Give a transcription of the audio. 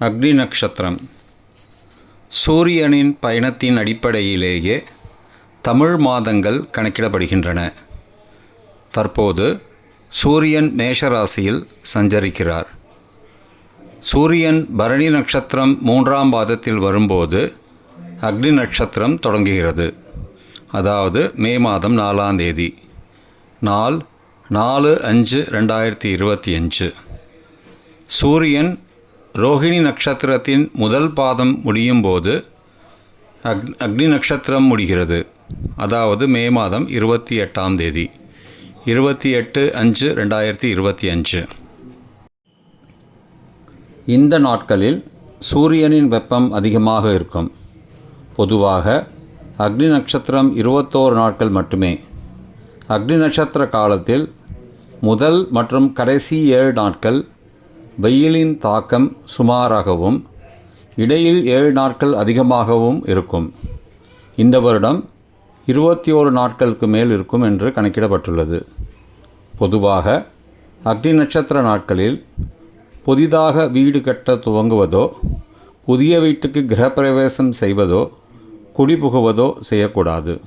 அக்னி நட்சத்திரம் சூரியனின் பயணத்தின் அடிப்படையிலேயே தமிழ் மாதங்கள் கணக்கிடப்படுகின்றன. தற்போது சூரியன் மேஷராசியில் சஞ்சரிக்கிறார். சூரியன் பரணி நட்சத்திரம் மூன்றாம் பாதத்தில் வரும்போது அக்னி நட்சத்திரம் தொடங்குகிறது. அதாவது மே மாதம் நாலாம் தேதி. நாள் நாலு அஞ்சு ரெண்டாயிரத்தி இருபத்தி அஞ்சு. சூரியன் ரோஹிணி நட்சத்திரத்தின் முதல் பாதம் முடியும் போது அக் அக்னி நட்சத்திரம் முடிகிறது. அதாவது மே மாதம் இருபத்தி எட்டாம் தேதி. இருபத்தி எட்டு அஞ்சு ரெண்டாயிரத்தி இருபத்தி அஞ்சு. இந்த நாட்களில் சூரியனின் வெப்பம் அதிகமாக இருக்கும். பொதுவாக அக்னி நட்சத்திரம் இருபத்தோரு நாட்கள் மட்டுமே. அக்னி நட்சத்திர காலத்தில் முதல் மற்றும் கடைசி ஏழு நாட்கள் வெயிலின் தாக்கம் சுமாராகவும் இடையில் ஏழு நாட்கள் அதிகமாகவும் இருக்கும். இந்த வருடம் இருபத்தி ஓரு நாட்களுக்கு மேல் இருக்கும் என்று கணக்கிடப்பட்டுள்ளது. பொதுவாக அக்னி நட்சத்திர நாட்களில் புதிதாக வீடு கட்ட துவங்குவதோ புதிய வீட்டுக்கு கிரகப்பிரவேசம் செய்வதோ குடிபுகுவதோ செய்யக்கூடாது.